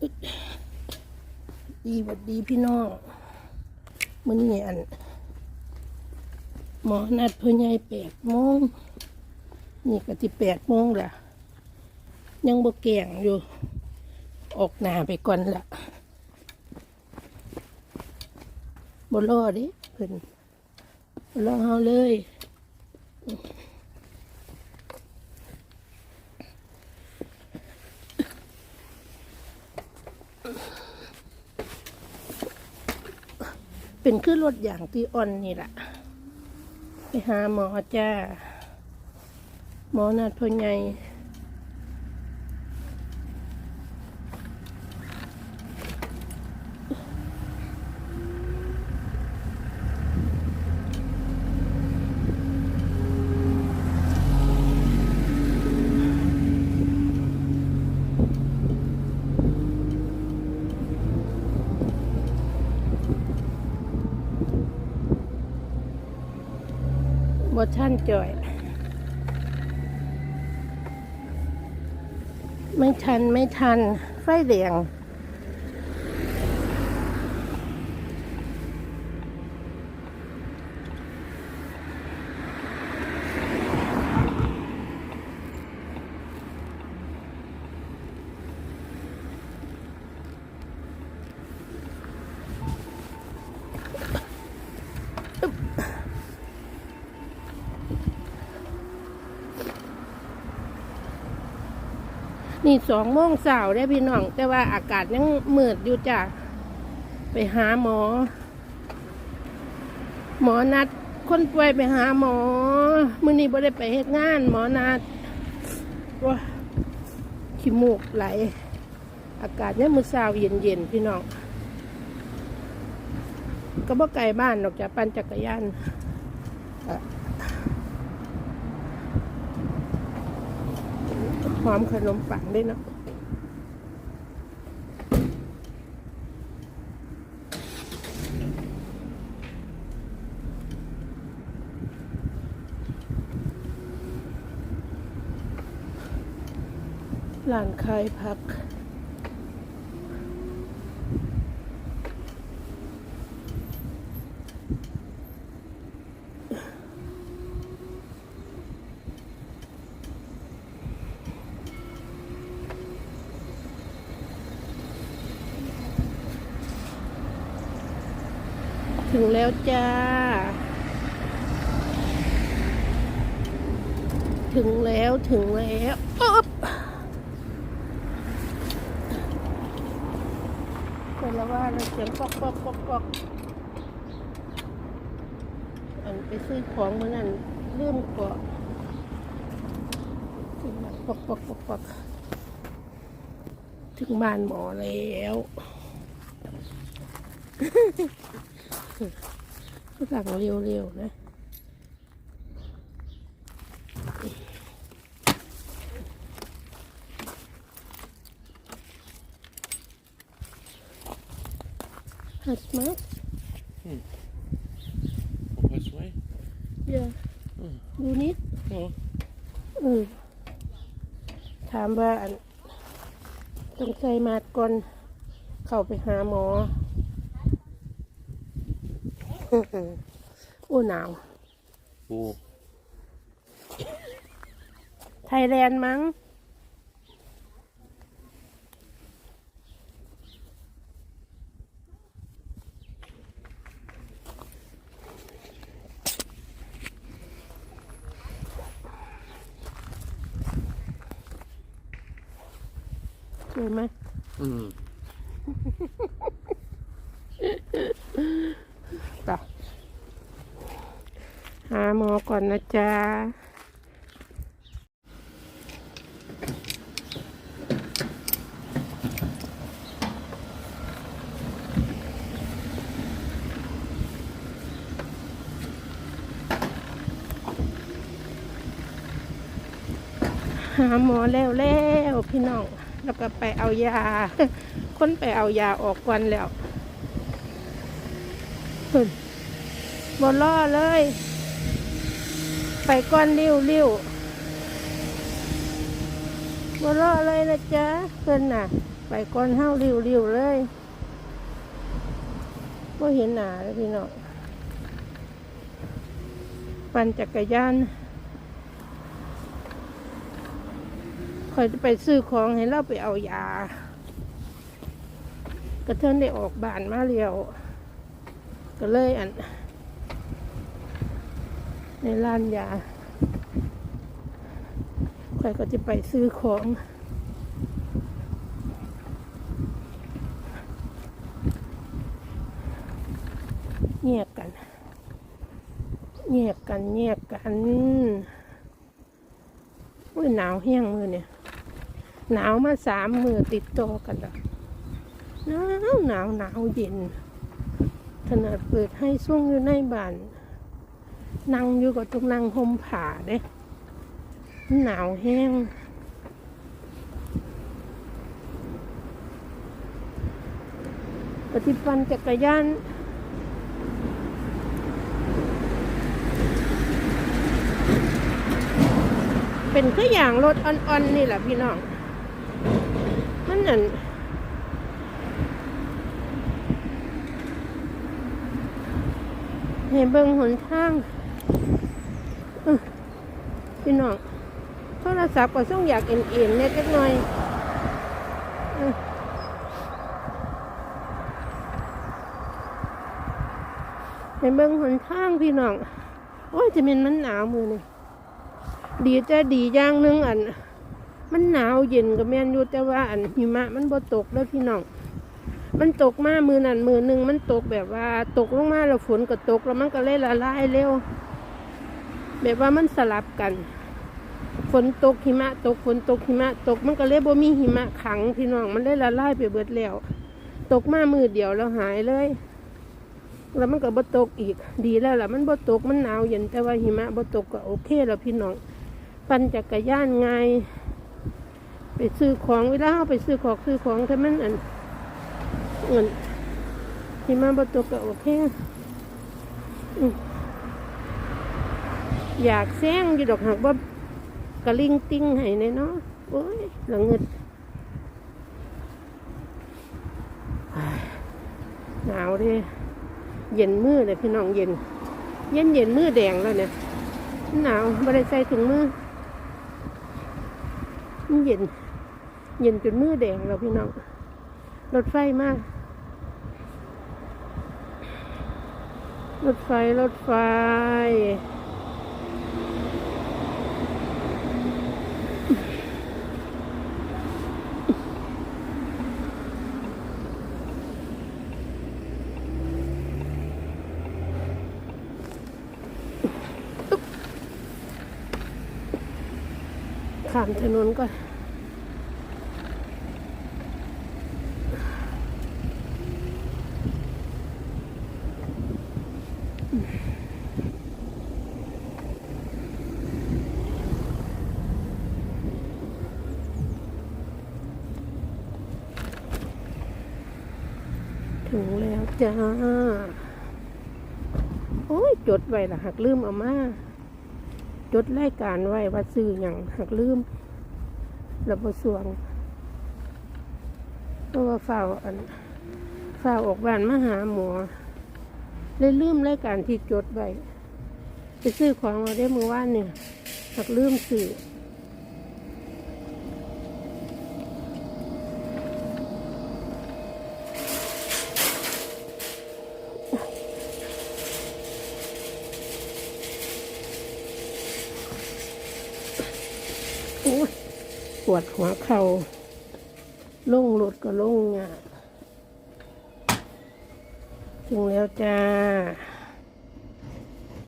ดีหวัดดีพี่น้องมื้อนี้อัน หมอนัดเพื่อนใหญ่แปดโมงนี่ก็ที่แปดโมงละยังบ่แก่งอยู่ ออกหน้าไปก่อนละบ่รอดิเพิ่นบ่รอเฮาเลย เป็นขึ้นรถอย่างที่อ่อนนี่แหละไปหาหมอจ้า หมอนัดพ่อให บท่นจ่อย ไม่ทันไม่ทัน ไฟเหลียง นี่สองโมงเสาได้พี่น้อง แต่ว่าอากาศยังมืดอยู่จ้ะ ไปหาหมอ หมอนัดคนป่วยไปหาหมอ มื้อนี้บ่ได้ไปเฮ็ดงาน หมอนัดว้าขี้มูกไหล อากาศเนี่ยมมื้อเช้าเย็นๆพี่น้อง ก็บ่ไกลบ้านนอกจากปั่นจักรยานอ่อ หอมขนมปังด้วยเนาะร้านขายผัก ถึงแล้วจ้า ถึงแล้วถึงแล้วอ๊อบคนละว่าเราเสียงปอกปอกปอกปอกอันไปซื้อของเมื่อนั้นเริ่มกาะถึงปอกปอกปอกปอกถึงบ้านหมอแล้ว ก็สั่งเร็วๆนะฮัสมา Hoppas way. เดี๋ยวดูนิด Ja. เออถามว่าอันต้องใส่มาดก่อน เข้าไปหาหมอ โอ้หนาว Wo? ไทยแลนด์มั้ง สวยไหม Mm. ต่ หาหมอก่อนนะจ๊ะหาหมอแล้วแล้วพี่น้อง แล้วก็ไปเอายา คนไปเอายาออกก่อนแล้วบนล่อเลย ไปก้อนริ้วริ้วบนล่อเลยนะจ๊ะเพิ่อนน่ะ ไปก่อนเฮาริวๆเลยก็เห็นหนาเลยพี่น้องปั่นจักรยานคอยจะไปซื้อของให้เราไปเอายา กระเทินได้ออกบานมาเรียว ก็เลยอัน ในร้านยาคอยก็จะไปซื้อของแยกกันแยกกันแยกกันอุ้ยหนาวแห้งมือเนี่ย หนาวมาสามมือติดต่อกันแล้วหนาวหนาวหนาวเย็น ขนาดเปิดให้ช่วงอยู่ในบ้าน นั่งอยู่ก็ต้องนั่งห่มผ้าเด้หนาวแห้งปฏิปันจักรยานเป็นคืออย่างรถอ่อนๆนี่แหละพี่น้อง มันนั่นให้เบิ่งหนทาง พี่น้องโทรศัพท์ก็ต้องอยากเอ็นๆเนี่ยจักหน่อยให้เบิ่งหนทางพี่น้อง โอ้ยจะเป็นมันหนาวมือนี่ดีจะดีอย่างนึงอัน มันหนาวเย็นกับแม่นอยู่แต่ว่าอันหิมะมันบ่ตกแล้วพี่น้อง มันตกมามือนั่นมือหนึ่งมันตกแบบว่าตกลงมาแล้วฝนก็ตกแล้วมันก็เลยละลายเร็ว แบบว่ามันสลับกัน ฝนตกหิมะตกฝนตกหิมะตกมันก็เลยบ่มีหิมะขังพี่น้องมันเลยละลายไปเบิดแล้ว ตกมามือเดียวแล้วหายเลย แล้วมันก็บ่ตกอีก ดีแล้วล่ะมันบ่ตกมันหนาวเย็นแต่ว่าหิมะบ่ตกก็โอเคแล้วพี่น้อง ปั่นจักรยานไงไปซื้อของเวลาเราไปซื้อของซื้อของถ้ามันอันเงินหิมะบ่ตกก็โอเคอืมอยากแซงอยู่ดอกหักว่า กระลิงติ้งให้แน่เนาะโอ้ยหลังเงินหนาวด้เย็นมือเลยพี่น้องเย็น เย็นเย็นมือแดงแล้วเนี่ยหนาวไม่ได้ใส่ถุงมือมันเย็น เย็นจนมือแดงแล้วพี่น้องรถไฟมากรถไฟรถไฟ ข้ามถนนก่อนถึงแล้วจ้า โอ้ย จดไว้ละหักลืมเอามา จดรายการไว้ว่าซื้ออย่างหักลืมระบบสวงเพราะว่าฝ้าวอันฝ้าวออกบ้านมาหาหมอเลยลืมรายการที่จดไว้ไปซื้อของมาได้เมื่อวานเนี่ยหักลืมซื้อโอ้ย ปวดหัวเขา่าโล่งรถก็ล่งอะถึงแล้วจ้า